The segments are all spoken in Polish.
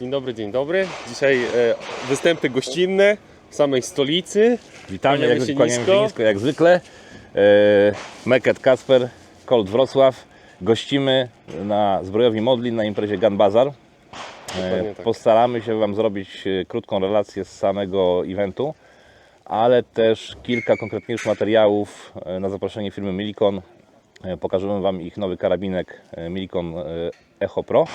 Dzień dobry, dzień dobry. Dzisiaj e, występy gościnne w samej stolicy. Witamy, jak, się kłaniamy nisko. się nisko jak zwykle. E, Meket Kasper, Colt Wrocław. Gościmy na zbrojowni Modlin na imprezie Gun Bazar. E, tak. Postaramy się Wam zrobić e, krótką relację z samego eventu, ale też kilka konkretniejszych materiałów e, na zaproszenie firmy Milikon. E, Pokażemy Wam ich nowy karabinek Milikon Echo Pro,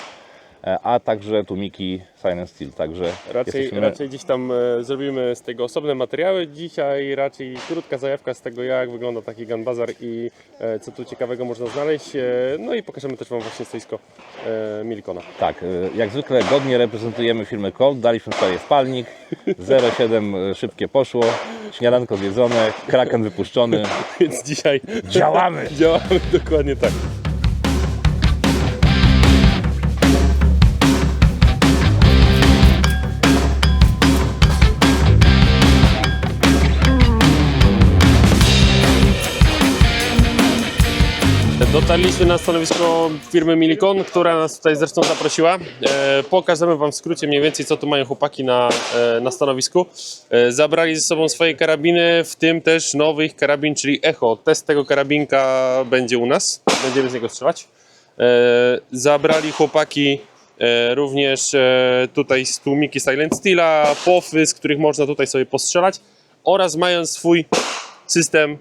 a także tłumiki Silent Steel. Także Raczej, jesteśmy- raczej gdzieś tam e, zrobimy z tego osobne materiały. Dzisiaj raczej krótka zajawka z tego, jak wygląda taki gun bazar i e, co tu ciekawego można znaleźć. E, no i pokażemy też Wam właśnie stoisko e, Milikona. Tak, jak zwykle godnie reprezentujemy firmę Colt. Daliśmy sobie wpalnik, 0,7 y, szybkie poszło, śniadanko zjedzone, kraken wypuszczony. Więc dzisiaj Działamy! działamy dokładnie tak. Dotarliśmy na stanowisko firmy Milikon, która nas tutaj zresztą zaprosiła. E, pokażemy Wam w skrócie mniej więcej, co tu mają chłopaki na, e, na stanowisku. E, zabrali ze sobą swoje karabiny, w tym też nowy ich karabin, czyli Echo. Test tego karabinka będzie u nas, będziemy z niego strzelać. E, zabrali chłopaki e, również e, tutaj z Silent Steela, pofy, z których można tutaj sobie postrzelać oraz mają swój system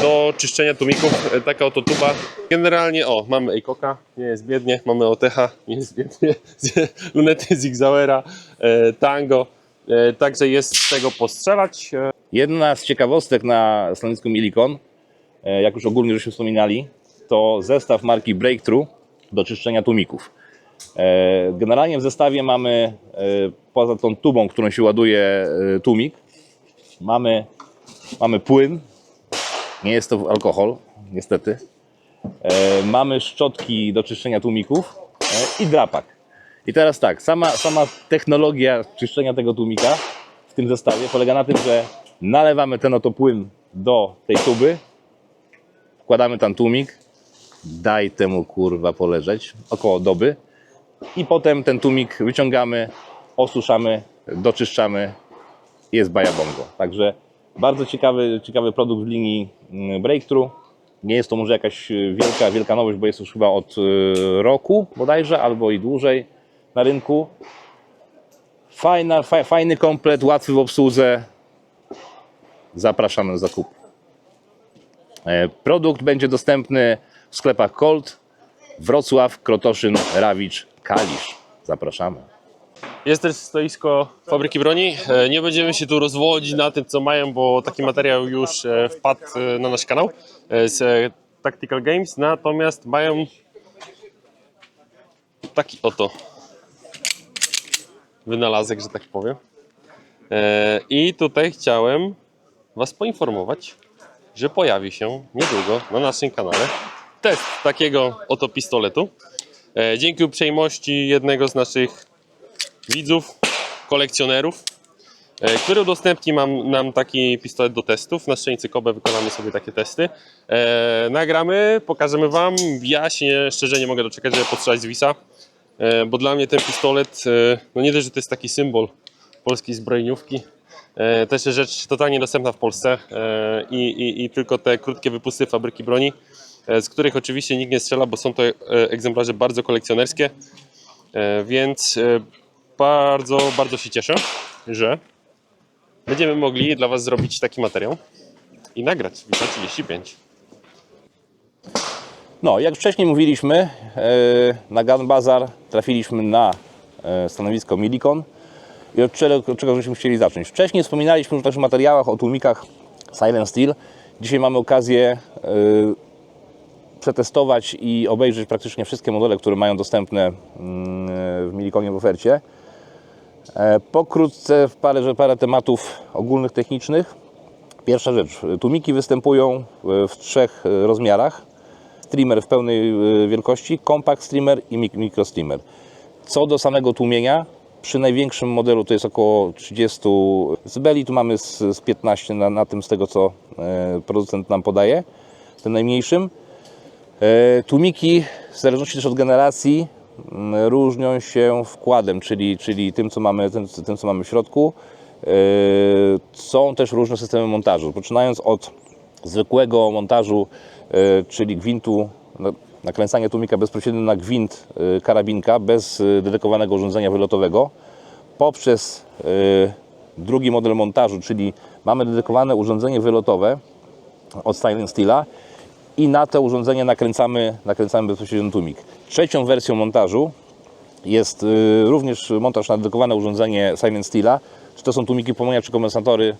do czyszczenia tłumików, e, taka oto tuba. Generalnie, o, mamy Eikoka, nie jest biednie, mamy OTH, nie jest biednie, lunety Zigzauera, e, Tango, e, także jest z tego postrzelać. E, Jedna z ciekawostek na stanowisku Milikon, e, jak już ogólnie żeśmy wspominali, to zestaw marki Breakthrough do czyszczenia tłumików. E, Generalnie w zestawie mamy, e, poza tą tubą, którą się ładuje e, tłumik, mamy, mamy płyn, nie jest to alkohol, niestety. E, Mamy szczotki do czyszczenia tłumików e, i drapak. I teraz tak, sama, sama technologia czyszczenia tego tłumika w tym zestawie polega na tym, że nalewamy ten oto płyn do tej tuby, wkładamy tam tłumik, daj temu kurwa poleżeć około doby i potem ten tłumik wyciągamy, osuszamy, doczyszczamy, jest bajabongo. Także bardzo ciekawy, ciekawy produkt w linii mm, Breakthrough. Nie jest to może jakaś y, wielka, wielka nowość, bo jest już chyba od y, roku bodajże, albo i dłużej na rynku. Fajna, fa, fajny komplet, łatwy w obsłudze. Zapraszamy do zakupu. E, Produkt będzie dostępny w sklepach Colt, Wrocław, Krotoszyn, Rawicz, Kalisz. Zapraszamy. Jest też stoisko fabryki broni. E, Nie będziemy się tu rozwodzić na tym, co mają, bo taki materiał już e, wpadł e, na nasz kanał z Tactical Games. Natomiast mają taki oto wynalazek, że tak powiem. I tutaj chciałem Was poinformować, że pojawi się niedługo na naszym kanale test takiego oto pistoletu. Dzięki uprzejmości jednego z naszych widzów, kolekcjonerów, e, który udostępni mam, nam taki pistolet do testów. Na szczęście Kobe wykonamy sobie takie testy. E, nagramy, pokażemy Wam. Ja się szczerze nie mogę doczekać, żeby postrzelać z Wisa, e, bo dla mnie ten pistolet, e, no nie dość, że to jest taki symbol polskiej zbrojeniówki, e, też rzecz totalnie dostępna w Polsce e, i, i, i tylko te krótkie wypusty fabryki broni, e, z których oczywiście nikt nie strzela, bo są to e, egzemplarze bardzo kolekcjonerskie. E, Więc e, bardzo, bardzo się cieszę, że będziemy mogli dla Was zrobić taki materiał i nagrać Wisa 35. No, jak wcześniej mówiliśmy, e, na Gun Bazar trafiliśmy na e, stanowisko Milikon i od czego, od czego żeśmy chcieli zacząć. Wcześniej wspominaliśmy już w naszych materiałach o tłumikach Silent Steel. Dzisiaj mamy okazję e, przetestować i obejrzeć praktycznie wszystkie modele, które mają dostępne mm, w Milikonie w ofercie. E, Pokrótce parę, parę tematów ogólnych, technicznych. Pierwsza rzecz, tłumiki występują w- w trzech e, rozmiarach streamer w pełnej wielkości, compact streamer i micro streamer. Co do samego tłumienia, przy największym modelu to jest około 30 dB, tu mamy z, z 15 na, na tym z tego co e, producent nam podaje, tym najmniejszym. E, tłumiki w zależności też od generacji różnią się wkładem, czyli, czyli tym, co mamy, tym, tym, co mamy w środku. Yy, Są też różne systemy montażu. Poczynając od zwykłego montażu, yy, czyli gwintu, nakręcania tłumika bezpośrednio na gwint yy, karabinka bez dedykowanego urządzenia wylotowego, poprzez drugi model montażu, czyli mamy dedykowane urządzenie wylotowe od Silent Steela i na to urządzenie nakręcamy, nakręcamy bezpośrednio tłumik. Trzecią wersją montażu jest y, również montaż na dedykowane urządzenie Silent Steela. Czy to są tłumiki płomienia, czy kompensatory,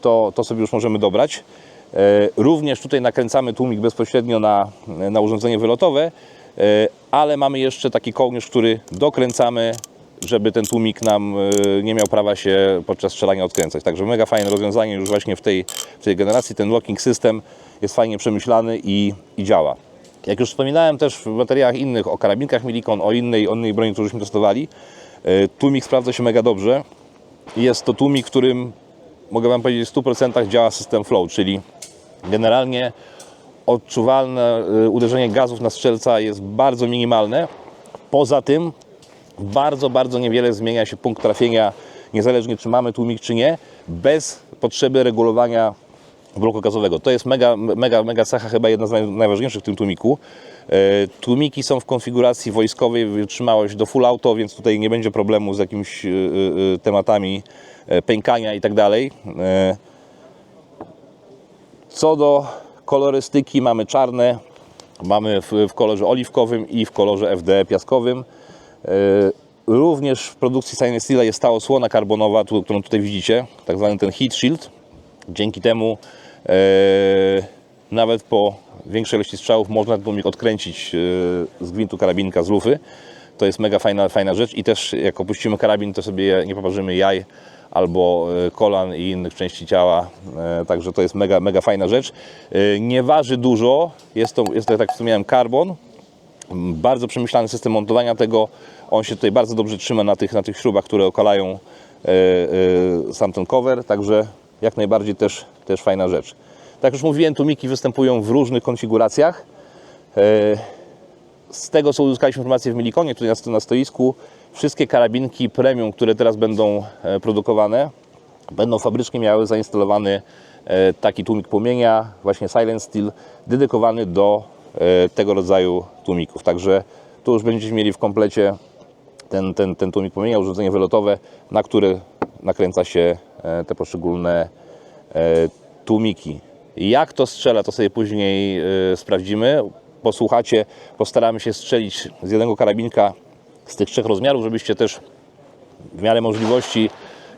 to, to sobie już możemy dobrać. E, Również tutaj nakręcamy tłumik bezpośrednio na, na urządzenie wylotowe, e, ale mamy jeszcze taki kołnierz, który dokręcamy, żeby ten tłumik nam e, nie miał prawa się podczas strzelania odkręcać. Także mega fajne rozwiązanie już właśnie w tej, w tej generacji. Ten locking system jest fajnie przemyślany i, i działa. Jak już wspominałem też w materiałach innych o karabinkach Milikon, o innej, o innej broni, którąśmy testowali, e, tłumik sprawdza się mega dobrze. Jest to tłumik, którym mogę Wam powiedzieć w 100% działa system flow, czyli generalnie odczuwalne y, uderzenie gazów na strzelca jest bardzo minimalne. Poza tym bardzo, bardzo niewiele zmienia się punkt trafienia, niezależnie czy mamy tłumik czy nie, bez potrzeby regulowania bloku gazowego. To jest mega, mega, mega cecha, chyba jedna z naj, najważniejszych w tym tłumiku. E, Tłumiki są w konfiguracji wojskowej, wytrzymałość do full auto, więc tutaj nie będzie problemu z jakimiś y, y, tematami e, pękania i tak dalej. E, Co do kolorystyki, mamy czarne, mamy w, kolorze oliwkowym i w kolorze FD piaskowym. E, Również w produkcji Silent Steela jest ta osłona karbonowa, którą tutaj widzicie, tak zwany ten heat shield. Dzięki temu e, nawet po większej ilości strzałów można tłumik odkręcić e, z gwintu karabinka, z lufy. To jest mega fajna, fajna rzecz i też jak opuścimy karabin, to sobie nie poparzymy jaj albo e, kolan i innych części ciała. E, Także to jest mega, mega fajna rzecz. E, Nie waży dużo, jest to, jest to tak wspomniałem, karbon. Bardzo przemyślany system montowania tego. On się tutaj bardzo dobrze trzyma na tych, na tych śrubach, które okalają e, e, sam ten cover, także jak najbardziej też, też fajna rzecz. Tak już mówiłem, tłumiki występują w różnych konfiguracjach. E, z tego, co uzyskaliśmy informację w Milikonie, tutaj na sto- na stoisku, wszystkie karabinki premium, które teraz będą e, produkowane, będą fabrycznie miały zainstalowany e, taki tłumik płomienia, właśnie Silent Steel, dedykowany do tego rodzaju tłumików. Także tu już będziecie mieli w komplecie ten, ten, ten tłumik płomienia, urządzenie wylotowe, na które nakręca się e, te poszczególne e, tłumiki. Jak to strzela, to sobie później e, sprawdzimy. Posłuchacie, postaramy się strzelić z jednego karabinka z tych trzech rozmiarów, żebyście też w miarę możliwości,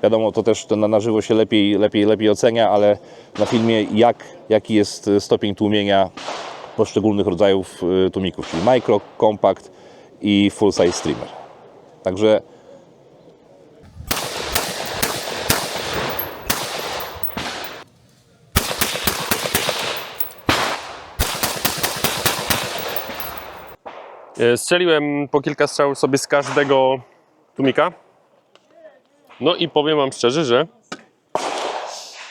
wiadomo, to też na, na żywo się lepiej, lepiej, lepiej ocenia, ale na filmie jak, jaki jest stopień tłumienia poszczególnych rodzajów tłumików, czyli micro, compact i full size streamer. Także Strzeliłem po kilka strzał sobie z każdego tłumika. No i powiem Wam szczerze, że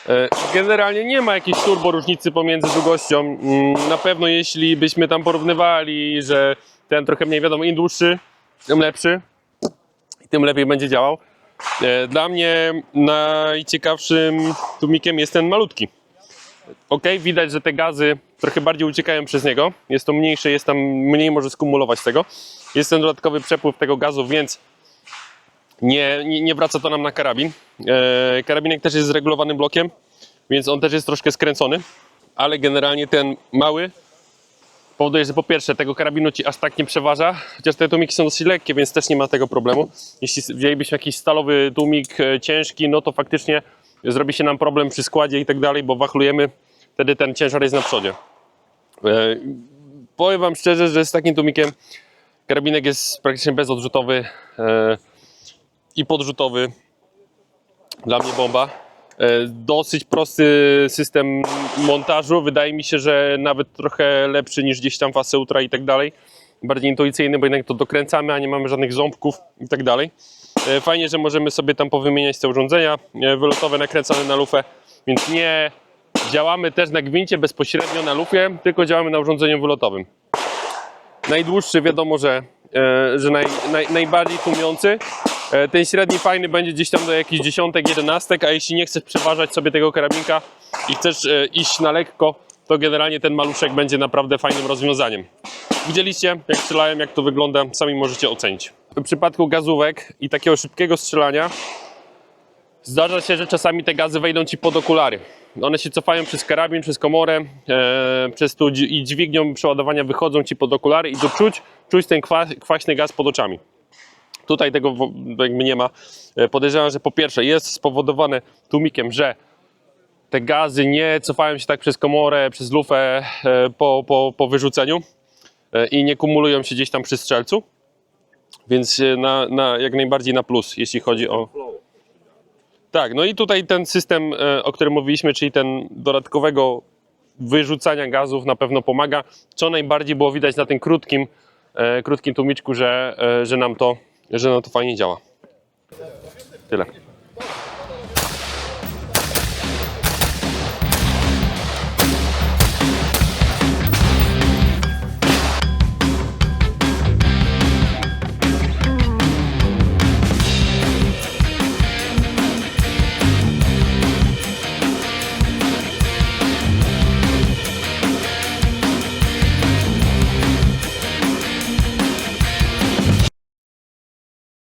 e, generalnie nie ma jakiejś turbo różnicy pomiędzy długością. Mm, Na pewno jeśli byśmy tam porównywali, że ten trochę mniej wiadomo, im dłuższy, tym lepszy i tym lepiej będzie działał. E, Dla mnie najciekawszym tłumikiem jest ten malutki. Ok, widać, że te gazy trochę bardziej uciekają przez niego. Jest to mniejsze, jest tam mniej może skumulować tego. Jest ten dodatkowy przepływ tego gazu, więc nie, nie, nie wraca to nam na karabin. E, karabinek też jest zregulowanym blokiem, więc on też jest troszkę skręcony, ale generalnie ten mały powoduje, że po pierwsze tego karabinu ci aż tak nie przeważa, chociaż te tłumiki są dosyć lekkie, więc też nie ma tego problemu. Jeśli wzięlibyśmy jakiś stalowy tłumik e, ciężki, no to faktycznie zrobi się nam problem przy składzie i tak dalej, bo wachlujemy, wtedy ten ciężar jest na przodzie. E, powiem Wam szczerze, że z takim tłumikiem karabinek jest praktycznie bezodrzutowy e, i podrzutowy. Dla mnie bomba. E, Dosyć prosty system montażu. Wydaje mi się, że nawet trochę lepszy niż gdzieś tam Fase Ultra i tak dalej. Bardziej intuicyjny, bo jednak to dokręcamy, a nie mamy żadnych ząbków i tak dalej. E, Fajnie, że możemy sobie tam powymieniać te urządzenia e, wylotowe nakręcane na lufę, więc nie działamy też na gwincie bezpośrednio na lufie, tylko działamy na urządzeniu wylotowym. Najdłuższy wiadomo, że e, że naj, naj, najbardziej tłumiący. Ten średni fajny będzie gdzieś tam do jakichś dziesiątek, jedenastek, a jeśli nie chcesz przeważać sobie tego karabinka i chcesz iść na lekko, to generalnie ten maluszek będzie naprawdę fajnym rozwiązaniem. Widzieliście, jak strzelałem, jak to wygląda, sami możecie ocenić. W przypadku gazówek i takiego szybkiego strzelania zdarza się, że czasami te gazy wejdą ci pod okulary. One się cofają przez karabin, przez komorę, e, przez tu i dźwignią przeładowania wychodzą ci pod okulary i to czuć, czuć ten kwa, kwaśny gaz pod oczami. Tutaj tego jakby nie ma. E, Podejrzewam, że po pierwsze jest spowodowane tłumikiem, że te gazy nie cofają się tak przez komorę, przez lufę e, po, po, po wyrzuceniu e, i nie kumulują się gdzieś tam przy strzelcu. Więc e, na, na, jak najbardziej na plus, jeśli chodzi o. Tak, no i tutaj ten system, e, o którym mówiliśmy, czyli ten dodatkowego wyrzucania gazów na pewno pomaga. Co najbardziej było widać na tym krótkim, e, krótkim tłumiczku, że, że, nam to, że nam to fajnie działa. Tyle.